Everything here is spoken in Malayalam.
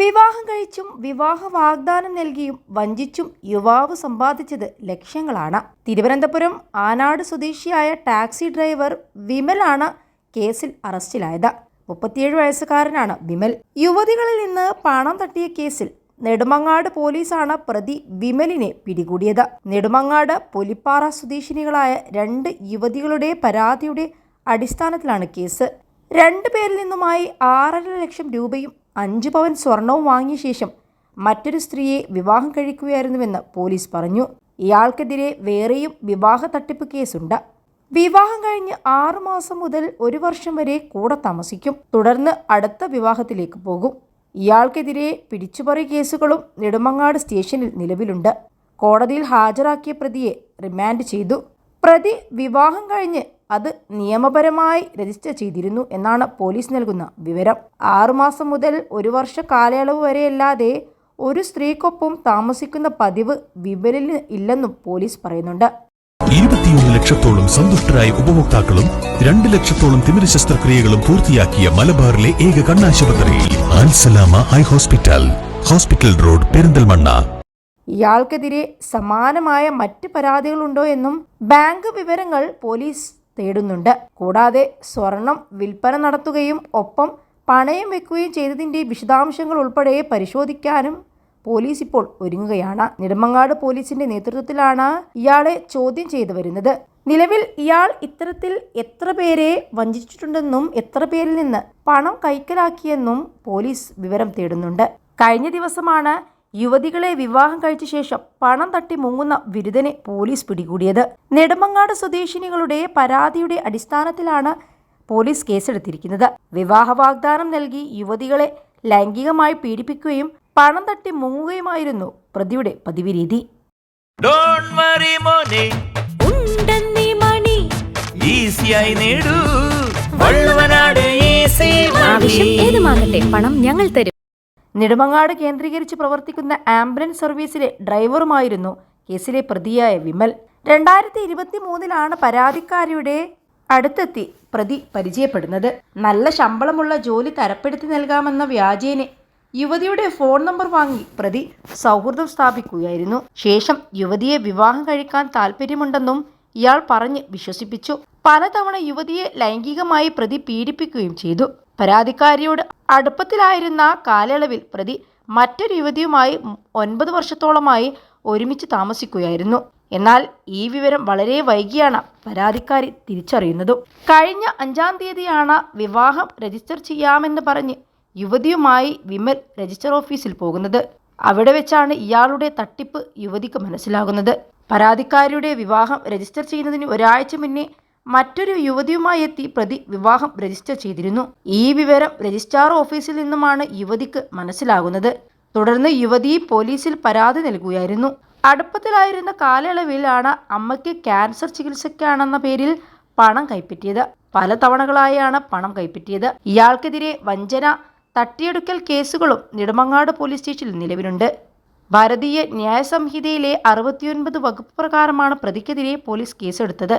വിവാഹം കഴിച്ചും വിവാഹ വാഗ്ദാനം നൽകിയും വഞ്ചിച്ചും യുവാവ് സമ്പാദിച്ചത് ലക്ഷ്യങ്ങളാണ് തിരുവനന്തപുരം ആനാട് സ്വദേശിയായ ടാക്സി ഡ്രൈവർ വിമലാണ് കേസിൽ അറസ്റ്റിലായത്. മുപ്പത്തിയേഴ് വയസ്സുകാരനാണ് വിമൽ. യുവതികളിൽ നിന്ന് പണം തട്ടിയ കേസിൽ നെടുമങ്ങാട് പോലീസാണ് പ്രതി വിമലിനെ പിടികൂടിയത്. നെടുമങ്ങാട് പുലിപ്പാറ സ്വദേശിനികളായ രണ്ട് യുവതികളുടെ പരാതിയുടെ അടിസ്ഥാനത്തിലാണ് കേസ്. രണ്ടു പേരിൽ നിന്നുമായി ആറര ലക്ഷം രൂപയും അഞ്ച് പവൻ സ്വർണവും വാങ്ങിയ ശേഷം മറ്റൊരു സ്ത്രീയെ വിവാഹം കഴിക്കുകയായിരുന്നുവെന്ന് പോലീസ് പറഞ്ഞു. ഇയാൾക്കെതിരെ വേറെയും വിവാഹ തട്ടിപ്പ് കേസുണ്ട്. വിവാഹം കഴിഞ്ഞ് ആറുമാസം മുതൽ ഒരു വർഷം വരെ കൂടെ താമസിക്കും. തുടർന്ന് അടുത്ത വിവാഹത്തിലേക്ക് പോകും. ഇയാൾക്കെതിരെ പിടിച്ചുപറി കേസുകളും നെടുമങ്ങാട് സ്റ്റേഷനിൽ നിലവിലുണ്ട്. കോടതിയിൽ ഹാജരാക്കിയ പ്രതിയെ റിമാൻഡ് ചെയ്തു. പ്രതി വിവാഹം കഴിഞ്ഞ് അത് നിയമപരമായി രജിസ്റ്റർ ചെയ്തിരുന്നു എന്നാണ് പോലീസ് നൽകുന്ന വിവരം. ആറുമാസം മുതൽ ഒരു വർഷ കാലയളവ് വരെയല്ലാതെ ഒരു സ്ത്രീക്കൊപ്പം താമസിക്കുന്ന പതിവ് വിവരിൽ ഇല്ലെന്നും പോലീസ് പറയുന്നുണ്ട്. ഇരുപത്തിയൊന്ന് ലക്ഷത്തോളം സന്തുഷ്ടരായ ഉപഭോക്താക്കളും രണ്ട് ലക്ഷത്തോളം തിമിര ശസ്ത്രക്രിയകളും പൂർത്തിയാക്കിയ മലബാറിലെ ഏക കണ്ണാശുപത്രി Al Salama eye hospital hospital road Perinthalmanna. ഇയാൾക്കെതിരെ സമാനമായ മറ്റ് പരാതികളുണ്ടോ എന്നും ബാങ്ക് വിവരങ്ങൾ പോലീസ് തേടുന്നുണ്ട് കൂടാതെ സ്വർണം വിൽപ്പന നടത്തുകയും ഒപ്പം പണയം വെക്കുകയും ചെയ്തതിന്റെ വിശദാംശങ്ങൾ ഉൾപ്പെടെ പരിശോധിക്കാനും പോലീസ് ഇപ്പോൾ ഒരുങ്ങുകയാണ്. നെടുമങ്ങാട് പോലീസിന്റെ നേതൃത്വത്തിലാണ് ഇയാളെ ചോദ്യം ചെയ്തു വരുന്നത്. നിലവിൽ ഇയാൾ ഇത്തരത്തിൽ എത്ര പേരെ വഞ്ചിച്ചിട്ടുണ്ടെന്നും എത്ര പേരിൽ നിന്ന് പണം കൈക്കലാക്കിയെന്നും പോലീസ് വിവരം തേടുന്നുണ്ട്. കഴിഞ്ഞ ദിവസമാണ് യുവതികളെ വിവാഹം കഴിച്ച ശേഷം പണം തട്ടി മുങ്ങുന്ന ബിരുദനെ പോലീസ് പിടികൂടിയത്. നെടുമങ്ങാട് സ്വദേശിനികളുടെ പരാതിയുടെ അടിസ്ഥാനത്തിലാണ് പോലീസ് കേസെടുത്തിരിക്കുന്നത്. വിവാഹ വാഗ്ദാനം നൽകി യുവതികളെ ലൈംഗികമായി പീഡിപ്പിക്കുകയും പണം തട്ടി മുങ്ങുകയുമായിരുന്നു പ്രതിയുടെ പതിവ് രീതി ഏതുമാകട്ടെ പണം ഞങ്ങൾ തരും. നെടുമങ്ങാട് കേന്ദ്രീകരിച്ച് പ്രവർത്തിക്കുന്ന ആംബുലൻസ് സർവീസിലെ ഡ്രൈവറുമായിരുന്നു കേസിലെ പ്രതിയായ വിമൽ. രണ്ടായിരത്തി ഇരുപത്തി മൂന്നിലാണ് പരാതിക്കാരിയുടെ അടുത്തെത്തി പ്രതി പരിചയപ്പെടുന്നത്. നല്ല ശമ്പളമുള്ള ജോലി തരപ്പെടുത്തി നൽകാമെന്ന വ്യാജേനെ യുവതിയുടെ ഫോൺ നമ്പർ വാങ്ങി പ്രതി സൗഹൃദം സ്ഥാപിക്കുകയായിരുന്നു. ശേഷം യുവതിയെ വിവാഹം കഴിക്കാൻ താല്പര്യമുണ്ടെന്നും ഇയാൾ പറഞ്ഞ് വിശ്വസിപ്പിച്ചു. പലതവണ യുവതിയെ ലൈംഗികമായി പ്രതി പീഡിപ്പിക്കുകയും ചെയ്തു. പരാതിക്കാരിയോട് അടുപ്പത്തിലായിരുന്ന കാലയളവിൽ പ്രതി മറ്റൊരു യുവതിയുമായി ഒൻപത് വർഷത്തോളമായി ഒരുമിച്ച് താമസിക്കുകയായിരുന്നു. എന്നാൽ ഈ വിവരം വളരെ വൈകിയാണ് പരാതിക്കാരി തിരിച്ചറിയുന്നതും. കഴിഞ്ഞ അഞ്ചാം തീയതിയാണ് വിവാഹം രജിസ്റ്റർ ചെയ്യാമെന്ന് പറഞ്ഞ് യുവതിയുമായി വിമൽ രജിസ്റ്റർ ഓഫീസിൽ പോകുന്നത്. അവിടെ വെച്ചാണ് ഇയാളുടെ തട്ടിപ്പ് യുവതിക്ക് മനസ്സിലാകുന്നത്. പരാതിക്കാരിയുടെ വിവാഹം രജിസ്റ്റർ ചെയ്യുന്നതിന് ഒരാഴ്ച മുന്നേ മറ്റൊരു യുവതിയുമായി എത്തി പ്രതി വിവാഹം രജിസ്റ്റർ ചെയ്തിരുന്നു. ഈ വിവരം രജിസ്ട്രാർ ഓഫീസിൽ നിന്നുമാണ് യുവതിക്ക് മനസ്സിലാകുന്നത്. തുടർന്ന് യുവതി പോലീസിൽ പരാതി നൽകുകയായിരുന്നു. അടുപ്പത്തിലായിരുന്ന കാലയളവിലാണ് അമ്മയ്ക്ക് ക്യാൻസർ ചികിത്സയ്ക്കാണെന്ന പേരിൽ പണം കൈപ്പറ്റിയത്. പല തവണകളായാണ് പണം കൈപ്പറ്റിയത്. ഇയാൾക്കെതിരെ വഞ്ചന തട്ടിയെടുക്കൽ കേസുകളും നെടുമങ്ങാട് പോലീസ് സ്റ്റേഷനിൽ നിലവിലുണ്ട്. ഭാരതീയ ന്യായ സംഹിതയിലെ അറുപത്തിയൊൻപത് വകുപ്പ് പ്രകാരമാണ് പ്രതിക്കെതിരെ പോലീസ് കേസെടുത്തത്.